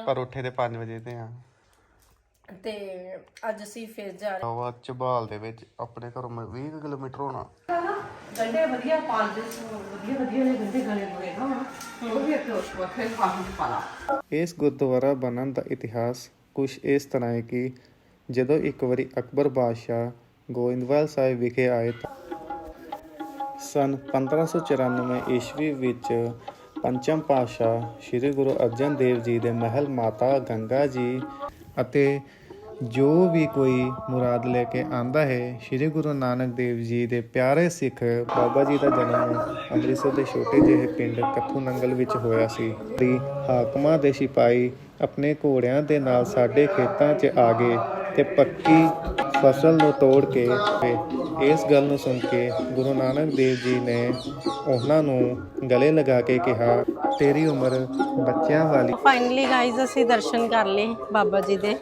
ਆ ਪਰ ਉੱਠੇ ਤੇ 5 ਵਜੇ ਤੇ ਆ। ਤੇ ਅੱਜ ਅਸੀਂ ਫਿਰ ਜਾ ਰਹੇ ਹਵਾ ਚਬਾਲ ਦੇ ਵਿੱਚ ਆਪਣੇ ਘਰੋਂ 20 ਕੁ ਕਿਲੋਮੀਟਰ ਹੋਣਾ। ਗੰਡੇ ਵਧੀਆ ਪਾਲਦੇ ਵਧੀਆ ਵਧੀਆ ਨੇ ਗੰਡੇ ਗਲੇ ਹੋਏ ਨਾ ਉਹ ਵੀ ਇੱਕ ਵੱਖਰੇ ਫਾਰਮ ਚ ਪਾਲਾ। ਇਸ ਗੁਰਦੁਆਰਾ ਬਣਨ ਦਾ ਇਤਿਹਾਸ ਕੁਝ ਇਸ ਤਰ੍ਹਾਂ ਹੈ ਕਿ ਜਦੋਂ ਇੱਕ ਵਾਰੀ ਅਕਬਰ ਬਾਦਸ਼ਾਹ ਗੋਇੰਦਵਾਲ ਸਾਹਿਬ ਵਿਖੇ ਆਏ ਤਾਂ ਸਨ 1594 ਈਸਵੀ ਵਿੱਚ ਪੰਚਮ ਪਾਤਸ਼ਾਹ ਸ੍ਰੀ ਗੁਰੂ ਅਰਜਨ ਦੇਵ ਜੀ ਦੇ ਮਹਿਲ ਮਾਤਾ ਗੰਗਾ ਜੀ ਅਤੇ ਜੋ ਵੀ ਕੋਈ ਮੁਰਾਦ ਲੈ ਕੇ ਆਂਦਾ ਹੈ, ਸ੍ਰੀ ਗੁਰੂ ਨਾਨਕ ਦੇਵ ਜੀ ਦੇ ਪਿਆਰੇ ਸਿੱਖ ਬਾਬਾ ਜੀ ਦਾ ਜਨਮ ਅੰਮ੍ਰਿਤਸਰ ਦੇ ਛੋਟੇ ਜਿਹੇ ਪਿੰਡ ਕੱਥੂ ਨੰਗਲ ਵਿੱਚ ਹੋਇਆ ਸੀ। ਦੀ ਹਾਕਮਾਂ ਦੇ ਸਿਪਾਹੀ ਆਪਣੇ ਘੋੜਿਆਂ ਦੇ ਨਾਲ ਸਾਡੇ ਖੇਤਾਂ 'ਚ ਆ ਗਏ ਤੇ ਪੱਕੀ ਫਸਲ ਨੂੰ ਤੋੜ ਕੇ ਇਸ ਗੱਲ ਨੂੰ ਸੁਣ ਕੇ ਗੁਰੂ ਨਾਨਕ ਦੇਵ ਜੀ ਨੇ ਉਹਨਾਂ ਨੂੰ ਗਲੇ ਲਗਾ ਕੇ ਕਿਹਾ ਤੇਰੀ ਉਮਰ ਬੱਚਿਆਂ ਵਾਲੀ ਫਾਈਨਲੀ ਗਾਇਜ਼ ਅਸੀਂ ਦਰਸ਼ਨ ਕਰ ਲਏ ਬਾਬਾ ਜੀ ਦੇ।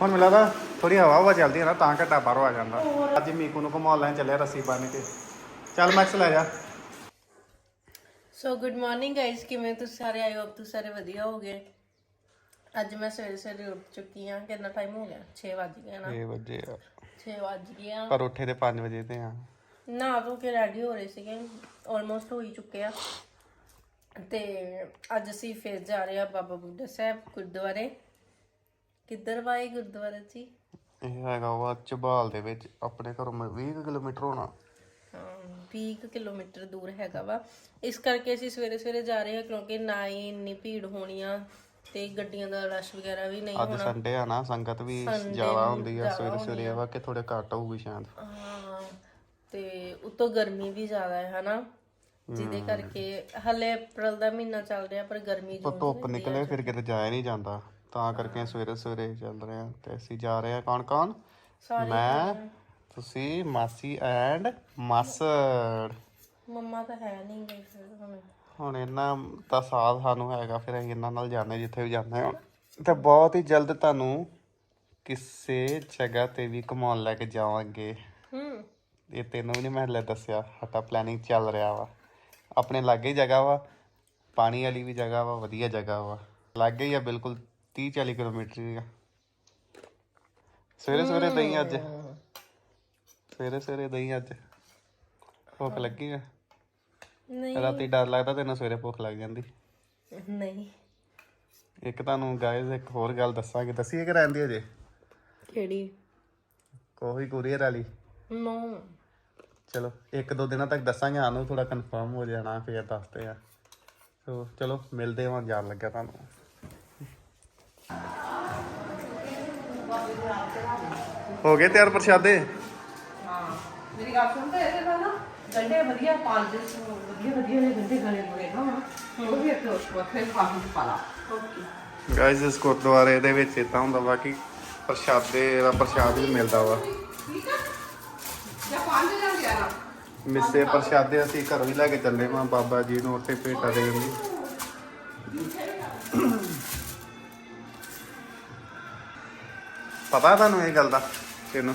ਹੁਣ ਮਿਲਾ ਦਾ ਥੋੜੀ ਹਵਾ ਹਵਾ ਚੱਲਦੀ ਹੈ ਨਾ ਤਾਂ ਘਟਾ ਬਾਹਰੋਂ ਆ ਜਾਂਦਾ। ਅੱਜ ਮੀਕੂ ਨੂੰ ਘੁਮਾਉਣ ਲੈਣ ਚੱਲਿਆ ਰੱਸੀ ਬੰਨ ਕੇ। ਚੱਲ ਮੈਕਸ ਲੈ ਜਾ। ਸੋ ਗੁੱਡ ਮਾਰਨਿੰਗ ਗਾਇਜ਼ ਕਿਵੇਂ ਤੁਸੀਂ ਸਾਰੇ? ਆਏ ਹੋ ਤੁਸੀਂ ਸਾਰੇ ਵਧੀਆ ਹੋਗੇ ਅੱਜ ਮੈਂ ਸਵੇਰੇ ਸਵੇਰੇ ਉੱਠ ਚੁੱਕੀ ਹਾਂ। ਕਿੰਨਾ ਟਾਈਮ ਹੋ ਗਿਆ? 6 ਵੱਜ ਗਏ ਨਾ। 6 ਵਜੇ 6 ਵੱਜ ਗਿਆ ਪਰ ਉੱਠੇ ਤੇ 5 ਵਜੇ ਤੇ ਆ। ਨਾ ਧੋ ਕੇ ਰੈਡੀ ਹੋ ਰਹੇ ਸੀਗੇ। ਆਲਮੋਸਟ ਹੋ ਹੀ ਚੁੱਕੇ ਆ। ਤੇ ਅੱਜ ਅਸੀਂ ਫਿਰ ਜਾ ਰਹੇ ਆ ਬਾਬਾ ਬੁੱਢਾ ਸਾਹਿਬ ਗੁਰਦੁਆਰੇ। ਕਿੱਧਰ ਵਾਏ ਗੁਰਦੁਆਰੇ ਜੀ? ਇਹ ਹੈਗਾ ਵਾ ਚਬਾਲ ਦੇ ਵਿੱਚ। ਆਪਣੇ ਘਰੋਂ 20 ਕੁ ਕਿਲੋਮੀਟਰ ਹੋਣਾ। ਹਾਂ 20 ਕੁ ਕਿਲੋਮੀਟਰ ਦੂਰ ਹੈਗਾ ਵਾ। ਇਸ ਕਰਕੇ ਅਸੀਂ ਸਵੇਰੇ ਸਵੇਰੇ ਜਾ ਰਹੇ ਹਾਂ ਕਿਉਂਕਿ ਨਾ ਹੀ ਇੰਨੀ ਭੀੜ ਹੋਣੀ ਆ। ਤੇ ਗੱਡੀਆਂ ਦਾ ਰਸ਼ ਵਗੈਰਾ ਵੀ ਨਹੀਂ ਅੱਜ ਹੋਣਾ। ਸੰਡੇ ਆ ਨਾ ਸੰਗਤ ਵੀ ਜ਼ਿਆਦਾ ਹੁੰਦੀ ਆ ਸਵੇਰੇ ਸਵੇਰੇ ਆ। ਕਿ ਥੋੜੇ ਘੱਟ ਹੋਊਗੀ ਸ਼ਾਇਦ। ਹਾਂ ਤੇ ਉਤੋਂ ਗਰਮੀ ਵੀ ਜ਼ਿਆਦਾ ਹੈ ਹਨਾ? ਜਿਹਦੇ ਕਰਕੇ ਹਲੇ ਅਪ੍ਰੈਲ ਦਾ ਮਹੀਨਾ ਚੱਲ ਰਿਹਾ ਪਰ ਗਰਮੀ ਉਹ ਜੋ ਧੁੱਪ ਨਿਕਲੇ ਫਿਰ ਕਿਤੇ ਜਾਇਆ ਨਹੀਂ ਜਾਂਦਾ। ਤਾਂ ਕਰਕੇ ਸਵੇਰੇ ਸਵੇਰੇ ਚੱਲ ਰਹੇ ਆ। ਤੇ ਅਸੀਂ ਜਾ ਰਹੇ ਆ ਕੌਣ ਕੌਣ? ਮੈਂ ਤੁਸੀਂ ਮਾਸੀ ਐਂਡ ਮਾਸੜ। ਮੰਮਾ ਤਾਂ ਹੈ ਨਹੀਂ ਗਈ ਫਿਰ ਹੁਣ ਹੁਣ ਇਹਨਾਂ ਦਾ ਸਾਥ ਸਾਨੂੰ ਹੈਗਾ ਫਿਰ ਅਸੀਂ ਇਹਨਾਂ ਨਾਲ ਜਾਂਦੇ ਜਿੱਥੇ ਵੀ ਜਾਂਦੇ ਹਾਂ। ਤੇ ਬਹੁਤ ਹੀ ਜਲਦ ਤੁਹਾਨੂੰ ਕਿਸੇ ਜਗ੍ਹਾ ਤੇ ਵੀ ਘੁਮਾਉਣ ਲੈ ਕੇ ਜਾਵਾਂਗੇ। ਹੂੰ। ਇਹ ਤੈਨੂੰ ਵੀ ਨਹੀਂ ਮੈਂ ਹਲੇ ਦੱਸਿਆ ਸਾਡਾ ਪਲੈਨਿੰਗ ਚੱਲ ਰਿਹਾ ਵਾ। ਆਪਣੇ ਲਾਗੇ ਹੀ ਜਗ੍ਹਾ ਵਾ ਪਾਣੀ ਵਾਲੀ ਵੀ ਜਗ੍ਹਾ ਵਾ ਵਧੀਆ ਜਗ੍ਹਾ ਵਾ। ਲਾਗੇ ਹੀ ਆ ਬਿਲਕੁਲ 30 40 ਕਿਲੋਮੀਟਰ ਹੀ ਆ। ਸਵੇਰੇ ਸਵੇਰੇ ਦਈ ਅੱਜ। ਸਵੇਰੇ ਸਵੇਰੇ ਦਈ ਅੱਜ। ਭੁੱਖ ਲੱਗੀ ਆ। ਨਹੀਂ। ਰਾਤੀ ਡਰ ਲੱਗਦਾ ਤੈਨੂੰ ਸਵੇਰੇ ਭੁੱਖ ਲੱਗ ਜਾਂਦੀ। ਨਹੀਂ। ਇੱਕ ਤੁਹਾਨੂੰ ਗਾਇਜ਼ ਇੱਕ ਹੋਰ ਗੱਲ ਦੱਸਾਂਗੇ। ਦੱਸੀਏ ਕਿ ਰਹਿੰਦੀ ਅਜੇ ਕਿਹੜੀ? ਕੋਈ ਕੁਰੀਅਰ ਵਾਲੀ। ਨੋ। ਚਲੋ ਇੱਕ ਦੋ ਦਿਨਾਂ ਤੱਕ ਦੱਸਾਂਗੇ ਸਾਨੂੰ ਥੋੜਾ ਕਨਫਰਮ ਹੋ ਜਾਣਾ ਫਿਰ ਦੱਸਦੇ ਆ। ਸੋ ਚਲੋ ਮਿਲਦੇ ਹਾਂ ਜਾਣ ਲੱਗਿਆ ਤੁਹਾਨੂੰ। ਹੋ ਗਏ ਤਿਆਰ ਪ੍ਰਸ਼ਾਦੇ? ਹਾਂ। ਮੇਰੀ ਗੱਲ ਸੁਣ ਤੇ ਇਹਦੇ ਨਾਲ ਨਾ ਗੰਡੇ ਵਧੀਆ ਪਾਲਦੇ ਵਧੀਆ ਵਧੀਆ ਨੇ ਗੰਡੇ ਗਲੇ ਹੋਏ ਨਾ ਉਹ ਵੀ ਇੱਕ ਵੱਖਰੇ ਫਾਰਮ ਚ ਪਾਲਾ। ਗਾਇਜ਼ ਇਸ ਗੁਰਦੁਆਰੇ ਦੇ ਵਿੱਚ ਇਦਾਂ ਹੁੰਦਾ ਵਾ ਕਿ ਪ੍ਰਸ਼ਾਦੇ ਦਾ ਪ੍ਰਸ਼ਾਦ ਵੀ ਮਿਲਦਾ ਵਾ। ਠੀਕ ਆ? ਜਾਂ ਪੰਜ ਜਾਂ 11 ਮਿੱਸੇ ਪ੍ਰਸ਼ਾਦੇ ਅਸੀਂ ਘਰੋਂ ਹੀ ਲੈ ਕੇ ਚੱਲੇ ਮਾਂ ਬਾਬਾ ਜੀ ਨੂੰ ਉੱਥੇ ਭੇਟਾ ਦੇ ਦਿੰਦੀ ਪਤਾ ਤੁਹਾਨੂੰ ਇਹ ਗੱਲ ਦਾ ਤੈਨੂੰ?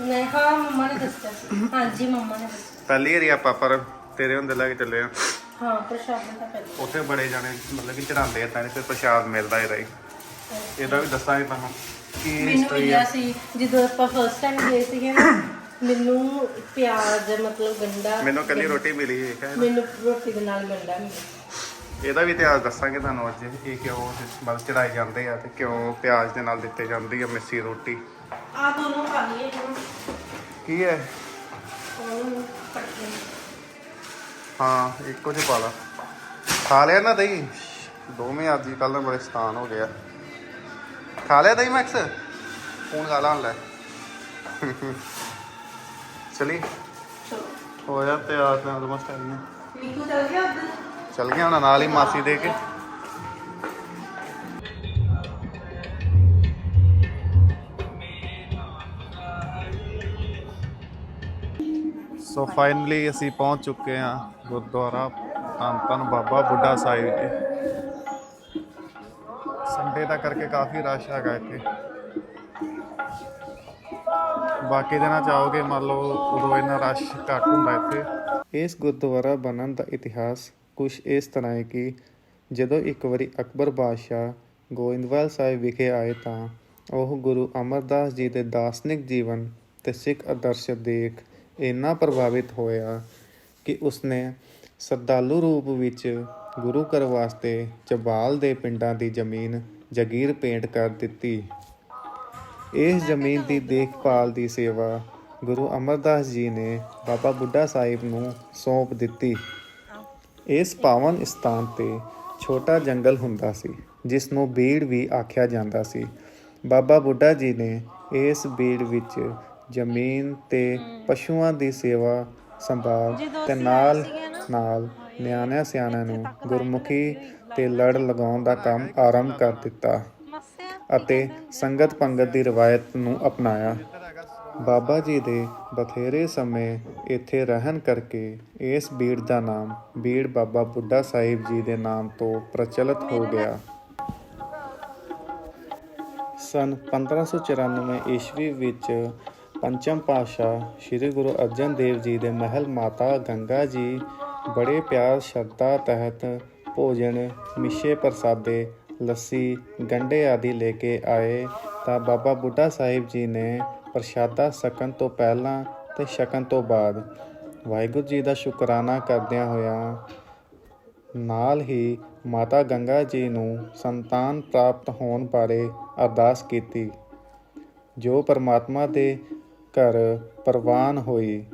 ਨਹੀਂ ਹਾਂ ਮੰਮਾ ਨੇ ਦੱਸਿਆ ਸੀ। ਹਾਂਜੀ ਮੰਮਾ ਨੇ ਦੱਸਿਆ। ਪਹਿਲੀ ਵਾਰੀ ਆਪਾਂ ਪਰ ਤੇਰੇ ਹੁੰਦੇ ਲੈ ਕੇ ਚੱਲੇ ਆ। ਹਾਂ ਪ੍ਰਸ਼ਾਦ ਤਾਂ ਪਹਿਲਾਂ। ਉੱਥੇ ਬੜੇ ਜਾਣੇ ਮਤਲਬ ਕਿ ਚੜਾਉਂਦੇ ਆ ਤਾਂ ਫਿਰ ਪ੍ਰਸ਼ਾਦ ਮਿਲਦਾ ਇਹਦਾ ਹੀ। ਇਹਦਾ ਵੀ ਦੱਸਾਂਗੇ ਤੁਹਾਨੂੰ ਕੀ ਮੈਨੂੰ ਮਿਲਿਆ ਸੀ ਜਦੋਂ ਆਪਾਂ ਫਸਟ ਟਾਈਮ ਗਏ ਸੀਗੇ ਨਾ ਮੈਨੂੰ ਪਿਆਜ਼ ਮਤਲਬ ਗੰਡਾ ਮੈਨੂੰ ਕੱਲੀ ਰੋਟੀ ਮਿਲੀ ਹੈ। ਖੈਰ। ਮੈਨੂੰ ਰੋਟੀ ਦੇ ਨਾਲ ਗੰਡਾ ਮਿਲਿਆ। ਇਹਦਾ ਵੀ ਇਤਿਹਾਸ ਦੱਸਾਂਗੇ ਤੁਹਾਨੂੰ ਅੱਜ ਇਹ ਕਿਉਂ ਬਲ ਚੜਾਏ ਜਾਂਦੇ ਆ ਤੇ ਕਿਉਂ ਪਿਆਜ਼ ਦੇ ਨਾਲ ਦਿੱਤੇ ਜਾਂਦੀ ਆ ਮਿੱਸੀ ਰੋਟੀ। ਆ ਦੋਨੋਂ ਖਾ ਲਈਏ ਹੁਣ। ਕੀ ਹੈ? ਉਹਨੂੰ ਕੱਟ ਹਾਂ ਇੱਕੋ ਜਿਹਾ ਪਾ ਲਾ। ਖਾ ਲਿਆ ਨਾ ਦਹੀਂ? ਦੋਵੇਂ ਅੱਜ ਹੀ ਕੱਲ ਬੜੇ ਸਤਾਨ ਹੋ ਗਿਆ ਖਾ ਲਿਆ ਦਹੀਂ ਮੈਕਸ? ਫੋਨ ਖਾ ਲਾ ਲੈ। ਚਲੀ। ਚਲੋ। ਹੋਇਆ ਤਿਆਰ ਤਾਂ ਆਲਮੋਸਟ ਆਈ ਹੈ ਮੀਕੂ ਚੱਲ ਗਿਆ ਉੱਧਰ? ਚਲ ਗਿਆ ਹੁਣ ਨਾਲ ਹੀ ਮਾਸੀ ਦੇ ਕੇ। ਸੋ ਫਾਈਨਲੀ ਅਸੀਂ ਪਹੁੰਚ ਚੁੱਕੇ ਹਾਂ ਗੁਰਦੁਆਰਾ ਧੰਨ ਧੰਨ ਬਾਬਾ ਬੁੱਢਾ ਸਾਹਿਬ ਜੀ। ਸੰਡੇ ਦਾ ਕਰਕੇ ਕਾਫੀ ਰਸ਼ ਹੈਗਾ ਇੱਥੇ। ਬਾਕੀ ਦਿਨਾਂ ਚਾਹੋਗੇ ਮੰਨ ਲਓ ਉਦੋਂ ਇੰਨਾ ਰਸ਼ ਘੱਟ ਹੁੰਦਾ ਇੱਥੇ। ਇਸ ਗੁਰਦੁਆਰਾ ਬਣਨ ਦਾ ਇਤਿਹਾਸ ਕੁਝ ਇਸ ਤਰ੍ਹਾਂ ਹੈ ਕਿ ਜਦੋਂ ਇੱਕ ਵਾਰੀ ਅਕਬਰ ਬਾਦਸ਼ਾਹ ਗੋਇੰਦਵਾਲ ਸਾਹਿਬ ਵਿਖੇ ਆਏ ਤਾਂ ਉਹ ਗੁਰੂ ਅਮਰਦਾਸ ਜੀ ਦੇ ਦਾਰਸ਼ਨਿਕ ਜੀਵਨ ਤੇ ਸਿੱਖ ਆਦਰਸ਼ ਦੇਖ ਇੰਨਾ ਪ੍ਰਭਾਵਿਤ ਹੋਇਆ ਕਿ ਉਸਨੇ ਸਰਦਾਲੂ ਰੂਪ ਵਿੱਚ ਗੁਰੂ ਘਰ ਵਾਸਤੇ ਚਬਾਲ ਦੇ ਪਿੰਡਾਂ ਦੀ ਜ਼ਮੀਨ ਜਗੀਰ ਪੇਂਟ ਕਰ ਦਿੱਤੀ। ਇਸ ਜ਼ਮੀਨ ਦੀ ਦੇਖਭਾਲ ਦੀ ਸੇਵਾ ਗੁਰੂ ਅਮਰਦਾਸ ਜੀ ਨੇ ਬਾਬਾ ਬੁੱਢਾ ਸਾਹਿਬ ਨੂੰ ਸੌਂਪ ਦਿੱਤੀ। ਇਸ ਪਾਵਨ ਸਥਾਨ ਤੇ ਛੋਟਾ ਜੰਗਲ ਹੁੰਦਾ ਸੀ, ਜਿਸ ਨੂੰ ਬੀੜ ਵੀ ਆਖਿਆ ਜਾਂਦਾ ਸੀ। ਬਾਬਾ ਬੁੱਢਾ ਜੀ ਨੇ ਇਸ ਬੀੜ ਵਿੱਚ ਜ਼ਮੀਨ ਤੇ ਪਸ਼ੂਆਂ ਦੀ ਸੇਵਾ ਸੰਭਾਲ ਤੇ ਨਾਲ ਨਾਲ ਨਿਆਣਿਆਂ ਸਿਆਣਿਆਂ ਨੂੰ ਗੁਰਮੁਖੀ ਤੇ ਲੜ ਲਗਾਉਣ ਦਾ ਕੰਮ ਆਰੰਭ ਕਰ ਦਿੱਤਾ ਅਤੇ ਸੰਗਤ ਪੰਗਤ ਦੀ ਰਵਾਇਤ ਨੂੰ ਅਪਣਾਇਆ। ਬਾਬਾ ਜੀ ਦੇ ਬਥੇਰੇ ਸਮੇਂ ਇੱਥੇ ਰਹਿਣ ਕਰਕੇ ਇਸ ਬੀੜ ਦਾ ਨਾਮ ਬੀੜ ਬਾਬਾ ਬੁੱਢਾ ਸਾਹਿਬ ਜੀ ਦੇ ਨਾਮ ਤੋਂ ਪ੍ਰਚਲਿਤ ਹੋ ਗਿਆ। ਸਨ 1594 ਈਸਵੀ ਵਿੱਚ ਪੰਚਮ ਪਾਤਸ਼ਾਹ ਸ੍ਰੀ ਗੁਰੂ ਅਰਜਨ ਦੇਵ ਜੀ ਦੇ ਮਹਿਲ ਮਾਤਾ ਗੰਗਾ ਜੀ ਬੜੇ ਪਿਆਰ ਸ਼ਰਧਾ ਤਹਿਤ ਭੋਜਨ ਮਿੱਸੇ ਪ੍ਰਸਾਦੇ, ਲੱਸੀ ਗੰਡੇ ਆਦਿ ਲੈ ਕੇ ਆਏ ਤਾਂ ਬਾਬਾ ਬੁੱਢਾ ਸਾਹਿਬ ਜੀ ਨੇ ਪ੍ਰਸ਼ਾਦਾ ਛਕਣ ਤੋਂ ਪਹਿਲਾਂ ਤੇ ਛਕਣ ਤੋਂ ਬਾਅਦ ਵਾਹਿਗੁਰੂ ਜੀ ਦਾ ਸ਼ੁਕਰਾਨਾ ਕਰਦਿਆਂ ਹੋਇਆਂ ਨਾਲ ਹੀ ਮਾਤਾ ਗੰਗਾ ਜੀ ਨੂੰ ਸੰਤਾਨ ਪ੍ਰਾਪਤ ਹੋਣ ਬਾਰੇ ਅਰਦਾਸ ਕੀਤੀ। ਜੋ ਪਰਮਾਤਮਾ ਦੇ ਘਰ ਪ੍ਰਵਾਨ ਹੋਈ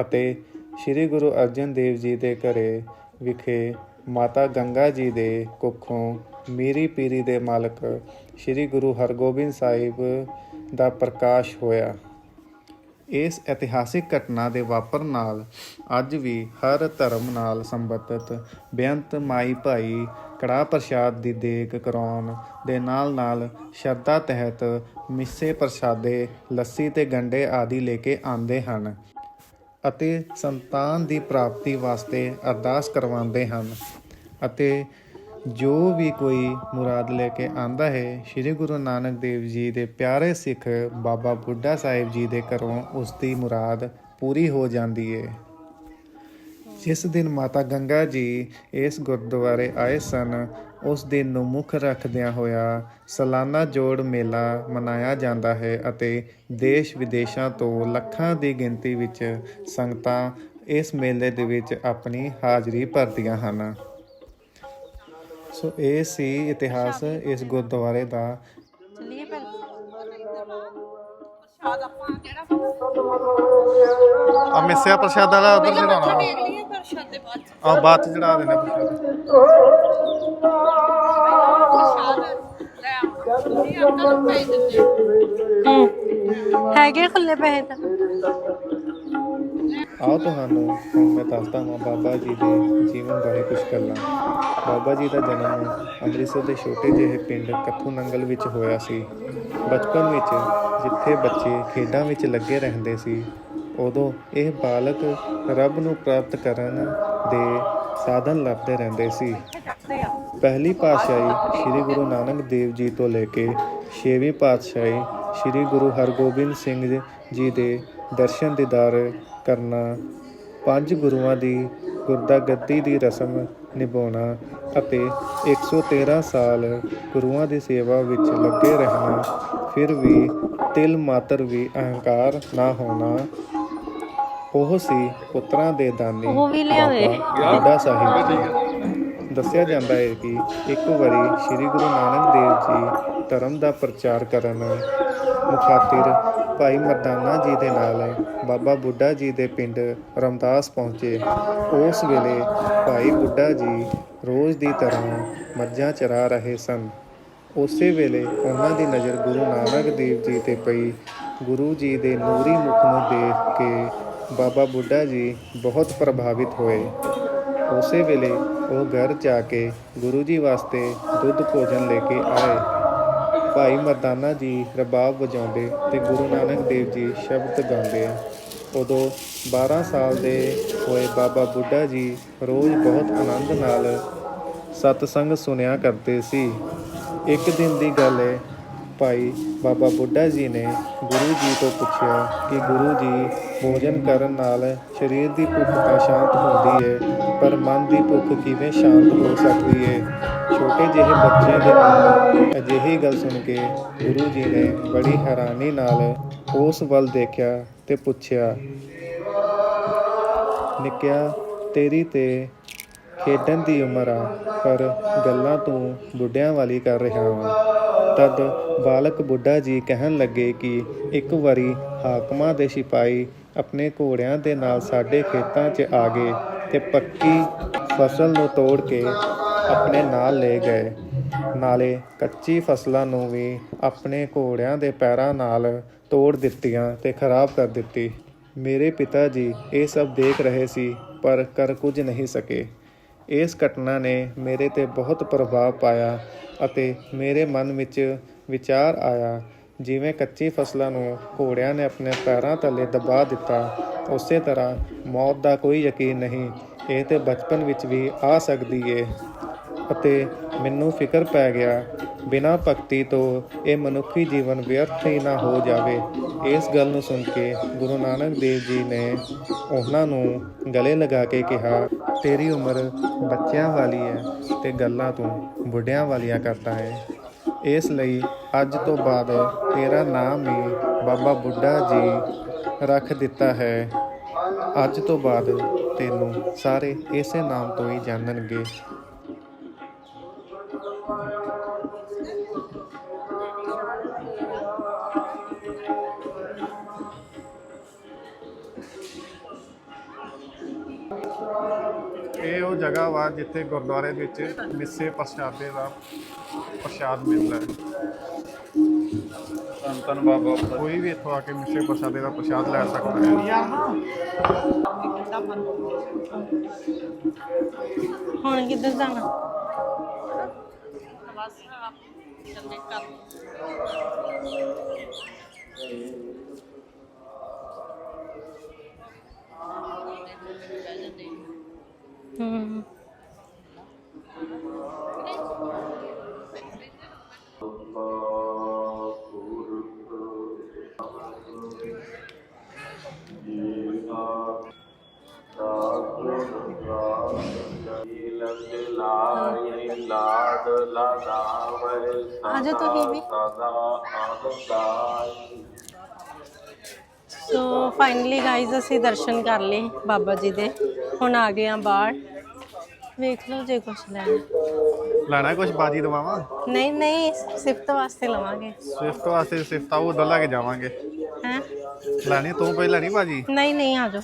ਅਤੇ ਸ੍ਰੀ ਗੁਰੂ ਅਰਜਨ ਦੇਵ ਜੀ ਦੇ ਘਰੇ ਵਿਖੇ ਮਾਤਾ ਗੰਗਾ ਜੀ ਦੇ ਕੁੱਖੋਂ ਮੀਰੀ ਪੀਰੀ ਦੇ ਮਾਲਕ ਸ੍ਰੀ ਗੁਰੂ ਹਰਗੋਬਿੰਦ ਸਾਹਿਬ ਦਾ ਪ੍ਰਕਾਸ਼ ਹੋਇਆ। ਇਸ ਇਤਿਹਾਸਿਕ ਘਟਨਾ ਦੇ ਵਾਪਰਨ ਨਾਲ ਅੱਜ ਵੀ ਹਰ ਧਰਮ ਨਾਲ ਸੰਬੰਧਿਤ ਬੇਅੰਤ ਮਾਈ ਭਾਈ ਕੜਾ ਪ੍ਰਸ਼ਾਦ ਦੀ ਦੇਗ ਕਰਾਉਣ ਦੇ ਨਾਲ ਨਾਲ ਸ਼ਰਧਾ ਤਹਿਤ ਮਿੱਸੇ ਪ੍ਰਸ਼ਾਦੇ, ਲੱਸੀ ਤੇ ਗੰਡੇ ਆਦਿ ਲੈ ਕੇ ਆਉਂਦੇ ਹਨ ਅਤੇ ਸੰਤਾਨ ਦੀ ਪ੍ਰਾਪਤੀ ਵਾਸਤੇ ਅਰਦਾਸ ਕਰਵਾਉਂਦੇ ਹਨ ਅਤੇ ਜੋ ਵੀ ਕੋਈ ਮੁਰਾਦ ਲੈ ਕੇ ਆਂਦਾ ਹੈ, ਸ੍ਰੀ ਗੁਰੂ ਨਾਨਕ ਦੇਵ ਜੀ ਦੇ ਪਿਆਰੇ ਸਿੱਖ ਬਾਬਾ ਬੁੱਢਾ ਸਾਹਿਬ ਜੀ ਦੇ ਘਰੋਂ ਉਸ ਦੀ ਮੁਰਾਦ ਪੂਰੀ ਹੋ ਜਾਂਦੀ ਹੈ ਜਿਸ ਦਿਨ ਮਾਤਾ ਗੰਗਾ ਜੀ ਇਸ ਗੁਰਦੁਆਰੇ ਆਏ ਸਨ ਉਸ ਦਿਨ ਨੂੰ ਮੁੱਖ ਰੱਖਦਿਆਂ ਹੋਇਆ ਸਾਲਾਨਾ ਜੋੜ ਮੇਲਾ ਮਨਾਇਆ ਜਾਂਦਾ ਹੈ ਅਤੇ ਦੇਸ਼ ਵਿਦੇਸ਼ਾਂ ਤੋਂ ਲੱਖਾਂ ਦੀ ਗਿਣਤੀ ਵਿੱਚ ਸੰਗਤਾਂ ਇਸ ਮੇਲੇ ਦੇ ਵਿੱਚ ਆਪਣੀ ਹਾਜ਼ਰੀ ਭਰਦੀਆਂ ਹਨ। ਸੋ ਇਹ ਸੀ ਇਤਿਹਾਸ ਇਸ ਗੁਰਦੁਆਰੇ ਦਾ। ਚੱਲੀਏ ਫਿਰ। ਪ੍ਰਸ਼ਾਦ ਆਪਾਂ ਕਿਹੜਾ ਆ ਮਿੱਸਿਆ ਪ੍ਰਸ਼ਾਦਾ ਦਾ ਉਧਰ ਚੜਾਉਣਾ ਬਾਅਦ ਆ ਚੜਾ ਦੇਣਾ ਪ੍ਰਸ਼ਾਦਾ ਲੈ ਆਓ ਤੁਸੀਂ ਅੰਕਲ ਨੂੰ ਭੇਜ ਦਿੰਦੇ ਹੈਗੇ ਖੁੱਲੇ ਪੈਸੇ ਤਾਂ। ਆਓ ਤੁਹਾਨੂੰ ਹੁਣ ਮੈਂ ਦੱਸਦਾ ਹਾਂ ਬਾਬਾ ਜੀ ਦੇ ਜੀਵਨ ਬਾਰੇ ਕੁਝ ਗੱਲਾਂ। ਬਾਬਾ ਜੀ ਦਾ ਜਨਮ ਅੰਮ੍ਰਿਤਸਰ ਦੇ ਛੋਟੇ ਜਿਹੇ ਪਿੰਡ ਕੱਥੂ ਨੰਗਲ ਵਿੱਚ ਹੋਇਆ ਸੀ। ਬਚਪਨ ਵਿੱਚ ਜਿੱਥੇ ਬੱਚੇ ਖੇਡਾਂ ਵਿੱਚ ਲੱਗੇ ਰਹਿੰਦੇ ਸੀ ਉਦੋਂ ਇਹ ਬਾਲਕ ਰੱਬ ਨੂੰ ਪ੍ਰਾਪਤ ਕਰਨ ਦੇ ਸਾਧਨ ਲੱਭਦੇ ਰਹਿੰਦੇ ਸੀ। ਪਹਿਲੀ ਪਾਤਸ਼ਾਹੀ ਸ੍ਰੀ ਗੁਰੂ ਨਾਨਕ ਦੇਵ ਜੀ ਤੋਂ ਲੈ ਕੇ ਛੇਵੀਂ ਪਾਤਸ਼ਾਹੀ ਸ੍ਰੀ ਗੁਰੂ ਹਰਗੋਬਿੰਦ ਸਿੰਘ ਜੀ ਦੇ ਦਰਸ਼ਨ ਦੀਦਾਰ ਕਰਨਾ, ਪੰਜ ਗੁਰੂਆਂ ਦੀ ਗੁਰਦਾ ਗੱਦੀ ਦੀ ਰਸਮ ਨਿਭਾਉਣਾ ਅਤੇ 113 ਸਾਲ ਗੁਰੂਆਂ ਦੀ ਸੇਵਾ ਵਿੱਚ ਲੱਗੇ ਰਹਿਣਾ, ਫਿਰ ਵੀ ਤਿਲ ਮਾਤਰ ਵੀ ਅਹੰਕਾਰ ਨਾ ਹੋਣਾ। ਉਹ ਸੀ ਪੁੱਤਰਾਂ ਦੇ ਦਾਨੀ ਉਹ ਵੀ ਲਿਆਵੇ। ਬਾਬਾ ਸਾਹਿਬ ਜੀ। ਦੱਸਿਆ ਜਾਂਦਾ ਹੈ ਕਿ ਇੱਕ ਵਾਰੀ ਸ੍ਰੀ ਗੁਰੂ ਨਾਨਕ ਦੇਵ ਜੀ ਧਰਮ ਦਾ ਪ੍ਰਚਾਰ ਕਰਨ ਮੁਖਾਤਿਰ ਭਾਈ ਮਰਦਾਨਾ ਜੀ ਦੇ ਨਾਲ ਬਾਬਾ ਬੁੱਢਾ ਜੀ ਦੇ ਪਿੰਡ ਰਮਦਾਸ ਪਹੁੰਚੇ। ਉਸ ਵੇਲੇ ਭਾਈ ਬੁੱਢਾ ਜੀ ਰੋਜ਼ ਦੀ ਤਰ੍ਹਾਂ ਮੱਝਾਂ ਚਰਾ ਰਹੇ ਸਨ। ਉਸੇ ਵੇਲੇ ਉਹਨਾਂ ਦੀ ਨਜ਼ਰ ਗੁਰੂ ਨਾਨਕ ਦੇਵ ਜੀ ਤੇ ਪਈ। ਗੁਰੂ ਜੀ ਦੇ ਨੂਰੀ ਮੁਖ ਨੂੰ ਦੇਖ ਕੇ ਬਾਬਾ ਬੁੱਢਾ ਜੀ ਬਹੁਤ ਪ੍ਰਭਾਵਿਤ ਹੋਏ। ਉਸੇ ਵੇਲੇ ਉਹ ਘਰ ਜਾ ਕੇ ਗੁਰੂ ਜੀ ਵਾਸਤੇ ਦੁੱਧ ਭੋਜਨ ਲੈ ਕੇ ਆਏ। ਭਾਈ ਮਰਦਾਨਾ ਜੀ ਰਬਾਬ ਵਜਾਉਂਦੇ ਤੇ ਗੁਰੂ ਨਾਨਕ ਦੇਵ ਜੀ ਸ਼ਬਦ ਗਾਉਂਦੇ। ਉਦੋਂ 12 ਸਾਲ ਦੇ ਹੋਏ ਬਾਬਾ ਬੁੱਢਾ ਜੀ ਰੋਜ਼ ਬਹੁਤ ਆਨੰਦ ਨਾਲ ਸਤਸੰਗ ਸੁਨਿਆ ਕਰਦੇ ਸੀ। ਇੱਕ ਦਿਨ ਦੀ ਗੱਲ ਹੈ ਭਾਈ ਬਾਬਾ ਬੁੱਢਾ ਜੀ ਨੇ ਗੁਰੂ ਜੀ ਤੋਂ ਪੁੱਛਿਆ ਕਿ ਗੁਰੂ ਜੀ, ਭੋਜਨ ਕਰਨ ਨਾਲ ਸਰੀਰ ਦੀ ਭੁੱਖ ਤਾਂ ਸ਼ਾਂਤ ਹੁੰਦੀ ਹੈ ਪਰ ਮਨ ਦੀ ਭੁੱਖ ਕਿਵੇਂ ਸ਼ਾਂਤ ਹੋ ਸਕਦੀ ਹੈ ਛੋਟੇ ਜਿਹੇ ਬੱਚੇ ਦੇ ਅੰਦਰ ਅਜਿਹੀ ਗੱਲ ਸੁਣ ਕੇ ਗੁਰੂ ਜੀ ਨੇ ਬੜੀ ਹੈਰਾਨੀ ਨਾਲ ਉਸ ਵੱਲ ਦੇਖਿਆ ਤੇ ਪੁੱਛਿਆ, ਨਿੱਕਿਆ, ਤੇਰੀ ਤੇ ਖੇਡਣ ਦੀ ਉਮਰ ਆ, ਪਰ ਗੱਲਾਂ ਤੂੰ ਬੁੱਢਿਆਂ ਵਾਲੀ ਕਰ ਰਿਹਾ ਵਾਂ। ਤਦ ਬਾਲਕ ਬੁੱਢਾ ਜੀ ਕਹਿਣ ਲੱਗੇ ਕਿ ਇੱਕ ਵਾਰੀ ਹਾਕਮਾਂ ਦੇ ਸਿਪਾਹੀ ਆਪਣੇ ਘੋੜਿਆਂ ਦੇ ਨਾਲ ਸਾਡੇ ਖੇਤਾਂ 'ਚ ਆ ਗਏ ਤੇ ਪੱਕੀ ਫਸਲ ਨੂੰ ਤੋੜ ਕੇ ਆਪਣੇ ਨਾਲ ਲੈ ਗਏ। ਨਾਲੇ ਕੱਚੀ ਫਸਲਾਂ ਨੂੰ ਵੀ ਆਪਣੇ ਘੋੜਿਆਂ ਦੇ ਪੈਰਾਂ ਨਾਲ ਤੋੜ ਦਿੱਤੀਆਂ ਤੇ ਖਰਾਬ ਕਰ ਦਿੱਤੀ। ਮੇਰੇ ਪਿਤਾ ਜੀ ਇਹ ਸਭ ਦੇਖ ਰਹੇ ਸੀ, ਪਰ ਕਰ ਕੁਝ ਨਹੀਂ ਸਕੇ। ਇਸ ਘਟਨਾ ਨੇ ਮੇਰੇ ਤੇ ਬਹੁਤ ਪ੍ਰਭਾਵ ਪਾਇਆ ਅਤੇ ਮੇਰੇ ਮਨ ਵਿੱਚ ਵਿਚਾਰ ਆਇਆ। ਜਿਵੇਂ ਕੱਚੀ ਫਸਲਾਂ ਨੂੰ ਘੋੜਿਆਂ ਨੇ ਆਪਣੇ ਪੈਰਾਂ ਥੱਲੇ ਦਬਾ ਦਿੱਤਾ, ਉਸੇ ਤਰ੍ਹਾਂ ਮੌਤ ਦਾ ਕੋਈ ਯਕੀਨ ਨਹੀਂ, ਇਹ ਤੇ ਬਚਪਨ ਵਿੱਚ ਵੀ ਆ ਸਕਦੀ ਏ। ਅਤੇ ਮੈਨੂੰ ਫਿਕਰ ਪੈ ਗਿਆ ਬਿਨਾਂ ਭਗਤੀ ਤੋਂ ਇਹ ਮਨੁੱਖੀ ਜੀਵਨ ਵਿਅਰਥ ਹੀ ਨਾ ਹੋ ਜਾਵੇ। ਇਸ ਗੱਲ ਨੂੰ ਸੁਣ ਕੇ ਗੁਰੂ ਨਾਨਕ ਦੇਵ ਜੀ ਨੇ ਉਹਨਾਂ ਨੂੰ ਗਲੇ ਲਗਾ ਕੇ ਕਿਹਾ, ਤੇਰੀ ਉਮਰ ਬੱਚਿਆਂ ਵਾਲੀ ਹੈ ਤੇ ਗੱਲਾਂ ਤੂੰ ਬੁੱਢਿਆਂ ਵਾਲੀਆਂ ਕਰਦਾ ਹੈ। ਇਸ ਲਈ ਅੱਜ ਤੋਂ ਬਾਅਦ ਤੇਰਾ ਨਾਮ ਹੀ ਬਾਬਾ ਬੁੱਢਾ ਜੀ ਰੱਖ ਦਿੱਤਾ ਹੈ। ਅੱਜ ਤੋਂ ਬਾਅਦ ਤੈਨੂੰ ਸਾਰੇ ਇਸੇ ਨਾਮ ਤੋਂ ਹੀ ਜਾਣਨਗੇ। ਜਗ੍ਹਾ ਵਾ ਜਿੱਥੇ ਗੁਰਦੁਆਰੇ ਵਿੱਚ ਮਿੱਸੇ ਪ੍ਰਸ਼ਾਦੇ ਦਾ ਪ੍ਰਸ਼ਾਦ ਮਿਲਦਾ ਹੈ। ਧੰਨ ਬਾਬਾ ਕੋਈ ਵੀ ਇੱਥੋਂ ਆ ਕੇ ਮਿੱਸੇ ਪ੍ਰਸ਼ਾਦੇ ਦਾ ਪ੍ਰਸ਼ਾਦ ਲੈ ਸਕਦਾ ਹੈ। ਹੁਣ ਕਿੱਧਰ ਜਾਣਾ? ਹੂੰ। ਲਾਡ ਫਾਈਨਲੀ ਗਾਇਜ਼ ਅਸੀਂ ਦਰਸ਼ਨ ਕਰ ਲਏ ਬਾਬਾ ਜੀ ਦੇ। ਹੁਣ ਆ ਗਏ ਆ ਬਾਹਰ। ਵੇਖ ਲਓ ਜੇ ਕੁਛ ਲੈਣਾ। ਲੈਣਾ ਕੁਝ ਬਾਜੀ ਦਵਾਵਾਂ? ਨਹੀਂ ਨਹੀਂ ਸਿਫਤ ਵਾਸਤੇ ਲਵਾਂਗੇ। ਸਵਿਫਟ ਵਾਸਤੇ ਸਿਫਤਾ ਉਹ ਉਧਰ ਲੈ ਕੇ ਜਾਵਾਂਗੇ। ਹੈ? ਲੈਣੀ ਤੂੰ ਪਹਿਲਾਂ ਨਹੀਂ ਬਾਜੀ? ਨਹੀਂ ਨਹੀਂ ਆਜੋ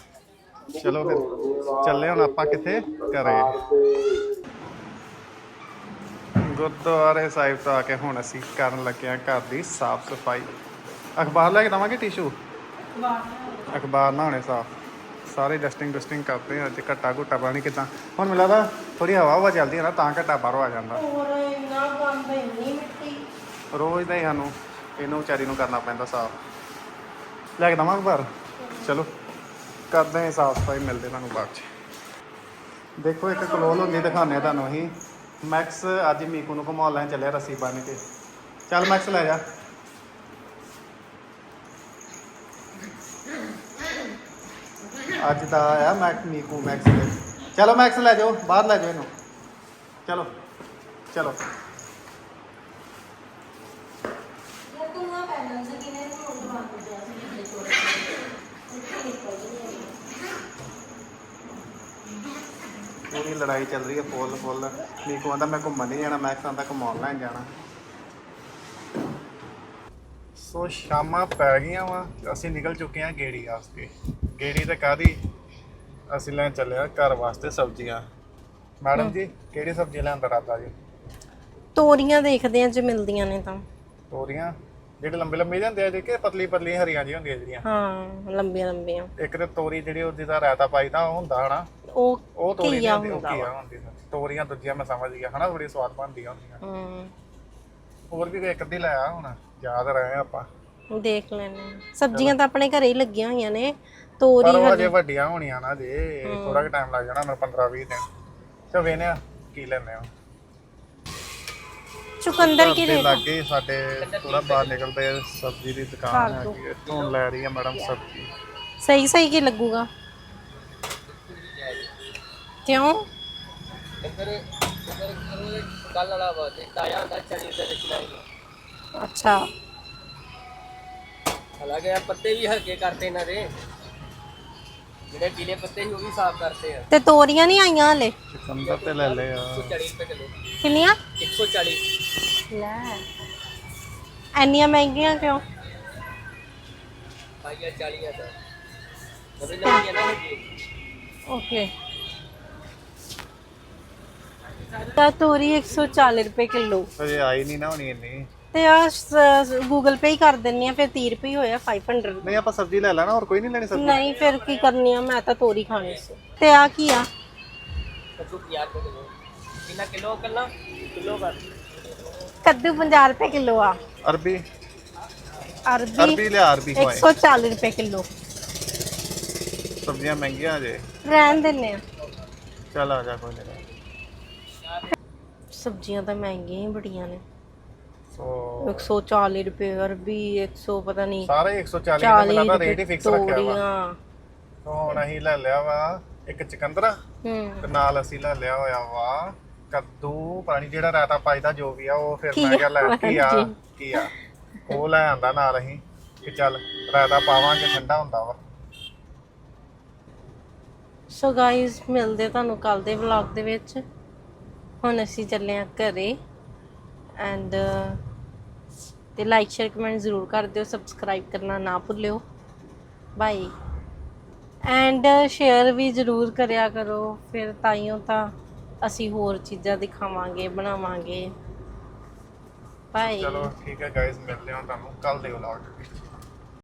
ਚਲੋ ਫਿਰ ਚੱਲੇ ਹੁਣ ਆਪਾਂ ਕਿੱਥੇ? ਘਰੇ। ਗੁਰਦੁਆਰੇ ਸਾਹਿਬ ਤੋਂ ਆ ਕੇ ਹੁਣ ਅਸੀਂ ਕਰਨ ਲੱਗੇ ਹਾਂ ਘਰ ਦੀ ਸਾਫ਼ ਸਫ਼ਾਈ। ਅਖਬਾਰ ਲੈ ਕੇ ਦਵਾਂਗੇ ਟਿਸ਼ੂ? ਅਖਬਾਰ ਨਾ ਹੋਣੇ ਸਾਫ਼। ਸਾਰੇ ਡਸਟਿੰਗ ਡਸਟਿੰਗ ਕਰਦੇ ਆ ਅੱਜ ਘੱਟਾ ਘੁੱਟਾ ਪਾਣੀ ਕਿਦਾਂ। ਹੁਣ ਮਿਲਾ ਦਾ ਥੋੜੀ ਹਵਾ ਹਵਾ ਚੱਲਦੀ ਹੈ ਨਾ ਤਾਂ ਘੱਟਾ ਬਾਹਰੋਂ ਆ ਜਾਂਦਾ। ਹੋਰ ਇੰਨਾ ਗੰਦ ਇੰਨੀ ਮਿੱਟੀ। ਰੋਜ਼ ਦਾ ਹੀ ਸਾਨੂੰ ਇਹਨੂੰ ਵਿਚਾਰੀ ਨੂੰ ਕਰਨਾ ਪੈਂਦਾ ਸਾਫ਼। ਲੈ ਕੇ ਦਵਾਂ ਅਖਬਾਰ? ਚਲੋ ਕਰਦੇ ਹਾਂ ਸਾਫ਼ ਸਫ਼ਾਈ ਮਿਲਦੇ ਤੁਹਾਨੂੰ ਬਾਅਦ ਚ। ਦੇਖੋ ਇੱਕ ਕਲੋਲ ਹੁੰਦੀ ਦਿਖਾਉਂਦੇ ਆ ਤੁਹਾਨੂੰ ਅਸੀਂ। ਮੈਕਸ ਅੱਜ ਮੀਕੂ ਨੂੰ ਘੁਮਾਉਣ ਲੈਣ ਚੱਲਿਆ ਰੱਸੀ ਬੰਨ ਕੇ ਚੱਲ ਮੈਕਸ ਲੈ ਜਾ। ਅੱਜ ਦਾ ਆਇਆ ਮੈਕ ਮੀਕੂ ਮੈਕਸ ਦੇ ਚਲੋ ਮੈਕਸ ਲੈ ਜਾਓ, ਬਾਹਰ ਲੈ ਜਾਓ ਇਹਨੂੰ। ਚਲੋ ਚਲੋ। ਪੂਰੀ ਲੜਾਈ ਚੱਲ ਰਹੀ ਹੈ, ਫੁੱਲ ਫੁੱਲ। ਮੀਕੂ ਆਂਦਾ, ਮੈਂ ਘੁੰਮਣ ਨਹੀਂ ਜਾਣਾ ਮੈਕਸ ਆਂਦਾ ਘੁਮਾਉਣ ਲੈਣ ਜਾਣਾ। ਸੋ ਸ਼ਾਮਾਂ ਪੈ ਗਈਆਂ ਵਾ ਅਸੀਂ ਨਿਕਲ ਚੁੱਕੇ ਹਾਂ ਗੇੜੀ ਵਾਸਤੇ। ਗੇੜੀ ਤੇ ਕਾਦੀ ਅਸੀਂ ਲੈਣ ਚੱਲੇ ਆ ਘਰ ਵਾਸਤੇ ਸਬਜ਼ੀਆਂ। ਮੈਡਮ ਜੀ ਕਿਹੜੀ ਸਬਜ਼ੀ ਲੈਣ ਦਾ ਰਾਤਾ ਜੀ? ਤੋਰੀਆਂ ਦੇਖਦੇ ਆ ਜੇ ਮਿਲਦੀਆਂ ਨੇ ਤਾਂ। ਤੋਰੀਆਂ? ਜਿਹੜੇ ਲੰਬੇ ਲੰਬੇ ਜਾਂਦੇ ਆ ਜੇ ਕਿ ਪਤਲੀ ਪਤਲੀ ਹਰੀਆਂ ਜਿਹੀਆਂ ਹੁੰਦੀਆਂ ਜਿਹੜੀਆਂ? ਹਾਂ ਲੰਬੀਆਂ ਲੰਬੀਆਂ ਇੱਕ ਤੇ ਤੋਰੀ ਜਿਹੜੀ ਉਹਦੀ ਦਾ ਰਾਇਤਾ ਪਾਈਦਾ ਉਹ ਹੁੰਦਾ ਹਨਾ? ਉਹ ਉਹ ਤੋਰੀ ਨਹੀਂ ਹੁੰਦੀ ਉਹ ਘੀਆ ਹੁੰਦੀ। ਤੋਰੀਆਂ ਦੂਜੀਆਂ ਮੈਂ ਸਮਝ ਗਿਆ ਹਨਾ ਬੜੀ ਸਵਾਦ ਬਣਦੀਆਂ ਹੁੰਦੀਆਂ। ਹੂੰ ਹੋਰ ਵੀ ਇੱਕ ਅੱਧੀ ਲਾਇਆ ਹੁਣ? ਯਾਦ ਰਹੇ ਆਪਾਂ। ਦੇਖ ਲੈਣੇ ਸਬਜ਼ੀਆਂ ਤਾਂ ਆਪਣੇ ਘਰੇ ਹੀ ਲੱਗੀਆਂ ਹੋਈਆਂ ਨੇ। ਤੋਰੀ ਪਰ ਉਹ ਅਜੇ ਵੱਡੀਆਂ ਹੋਣੀਆਂ ਨਾ ਜੇ। ਥੋੜਾ ਕੁ ਟਾਈਮ ਲੱਗ ਜਾਣਾ ਮੈਨੂੰ 15 20 ਦਿਨ। ਚੋ ਵੇਨੇ ਆ ਕੀ ਲੈਣੇ ਆ ਚੁਕੰਦਰ ਕੀ ਦੇ ਰੇਟ ਲਾਗੇ ਸਾਡੇ ਥੋੜਾ ਬਾਹਰ ਨਿਕਲਦੇ ਸਬਜ਼ੀ ਦੀ ਦੁਕਾਨ ਹੈ ਇੱਥੋਂ ਲੈ ਰਹੀ ਹੈ ਮੈਡਮ ਸਬਜ਼ੀ। ਸਹੀ ਸਹੀ ਕੀ ਲੱਗੂਗਾ? ਕਿਉਂ? ਕੱਲ ਵਾਲਾ ਵਾ ਤੇ ਤਾਜ਼ਾ ਹੁੰਦਾ 40 ਰੁਪਏ ਦੇ ਕਿਲੋ ਅੱਛਾ। ਹਾਲਾਂਕਿ ਇਹ ਪੱਤੇ ਵੀ ਹਲਕੇ ਕਰਤੇ ਇਹਨਾਂ ਦੇ। ਜਿਹੜੇ ਪੀਲੇ ਪੱਤੇ ਸੀ ਉਹ ਵੀ ਸਾਫ਼ ਕਰਤੇ ਆ। ਤੇ ਤੋਰੀਆਂ ਨਹੀਂ ਆਈਆਂ ਹਲੇ? ਚੁਕੰਦਰ ਤੇ ਲੈ ਲੈ ਆ। 140 ਰੁਪਏ ਕਿਲੋ। ਕਿੰਨੀਆਂ? 140 ਲੈ। ਐਨੀਆਂ ਮਹਿੰਗੀਆਂ ਕਿਉਂ? ਪਾਈਆ 40 ਆ ਤਾਂ। ਨਵੀਂ ਨਵੀਂ ਆ ਨਾ ਹਜੇ ਓਕੇ। ਤਾਂ ਤੋਰੀ 140 ਰੁਪਏ ਕਿਲੋ। ਅਜੇ ਆਈ ਨਹੀਂ ਨਾ ਹੋਣੀ ਇੰਨੀ। ਤੇ ਆ ਗੂਗਲ ਪੇ ਹੀ ਕਰ ਦਿੰਨੀ ਆ ਫਿਰ 30 ਰੁਪਏ ਹੋਇਆ 500 ਨਹੀਂ ਆਪਾਂ ਸਬਜ਼ੀ ਲੈ ਲੈਣਾ ਹੋਰ ਕੋਈ ਨਹੀਂ ਲੈਣੀ ਸਬਜ਼ੀ? ਨਹੀਂ ਫਿਰ ਕੀ ਕਰਨੀ ਆ ਮੈਂ ਤਾਂ ਤੋਰੀ ਖਾਣੀ ਸੀ। ਤੇ ਆ ਕੀ ਆ? ਕੱਦੂ 50 ਰੁਪਏ ਕਿਲੋ। ਕਿੰਨਾ ਕਿਲੋ ਕੱਲਾ? ਕਿਲੋ ਕਰ। ਕੱਦੂ 50 ਰੁਪਏ ਕਿਲੋ ਆ। ਅਰਬੀ। ਅਰਬੀ ਅਰਬੀ ਲਿਆ ਅਰਬੀ ਖਵਾਏ। 140 ਰੁਪਏ ਕਿਲੋ। ਸਬਜ਼ੀਆਂ ਮਹਿੰਗੀਆਂ ਅਜੇ ਰਹਿਣ ਦਿੰਨੇ ਆ। ਚੱਲ ਆ ਜਾ ਕੋਈ ਨਹੀਂ। ਸਬਜ਼ੀਆਂ ਤਾਂ ਮਹਿੰਗੀਆਂ ਹੀ ਬੜੀਆਂ ਨੇ। 140 ਰੁਪਏ ਅਰਬੀ 100 ਪਤਾ ਨਹੀਂ ਸਾਰੇ 140 ਦਾ 40 ਮਿਲਦਾ ਰੁਪਏ ਰੇਟ ਹੀ ਫਿਕਸ ਰੱਖਿਆ ਵਾ। ਹੁਣ ਅਸੀਂ ਲੈ ਲਿਆ ਵਾ ਇੱਕ ਚਕੰਦਰਾ ਤੇ ਨਾਲ ਅਸੀਂ ਲੈ ਲਿਆ ਹੋਇਆ ਵਾ ਕੱਦੂ। ਪਾਣੀ ਜਿਹੜਾ ਰਾਤਾ ਪਾਈਦਾ ਜੋ ਵੀ ਆ ਉਹ ਫਿਰ ਮੈਂ ਕਿਹਾ ਲੈ ਕੀ ਆ। ਕੀ ਆ? ਉਹ ਲੈ ਆਂਦਾ ਨਾਲ ਅਸੀਂ ਕਿ ਚੱਲ ਰਾਤਾ ਪਾਵਾਂਗੇ ਠੰਡਾ ਹੁੰਦਾ ਵਾ। ਸੋ ਗਾਇਸ ਮਿਲਦੇ ਤੁਹਾਨੂੰ ਕੱਲ ਦੇ ਵਲੌਗ ਦੇ ਵਿੱਚ। ਹੁਣ ਅਸੀਂ ਚੱਲੇ ਆ ਘਰੇ। ਐਂਡ ਤੇ ਲਾਈਕ ਸ਼ੇਅਰ ਕਮੈਂਟ ਜ਼ਰੂਰ ਕਰ ਦਿਓ ਸਬਸਕ੍ਰਾਈਬ ਕਰਨਾ ਨਾ ਭੁੱਲਿਓ। ਬਾਈ ਐਂਡ ਸ਼ੇਅਰ ਵੀ ਜ਼ਰੂਰ ਕਰਿਆ ਕਰੋ, ਫਿਰ ਤਾਈਓ ਤਾਂ ਅਸੀਂ ਹੋਰ ਚੀਜ਼ਾਂ ਦਿਖਾਵਾਂਗੇ, ਬਣਾਵਾਂਗੇ। ਬਾਈ ਚਲੋ, ਠੀਕ ਹੈ ਗਾਇਜ਼ ਮਿਲਦੇ ਹਾਂ ਤੁਹਾਨੂੰ ਕੱਲ ਦੇ ਵਲੌਗ ਵਿੱਚ।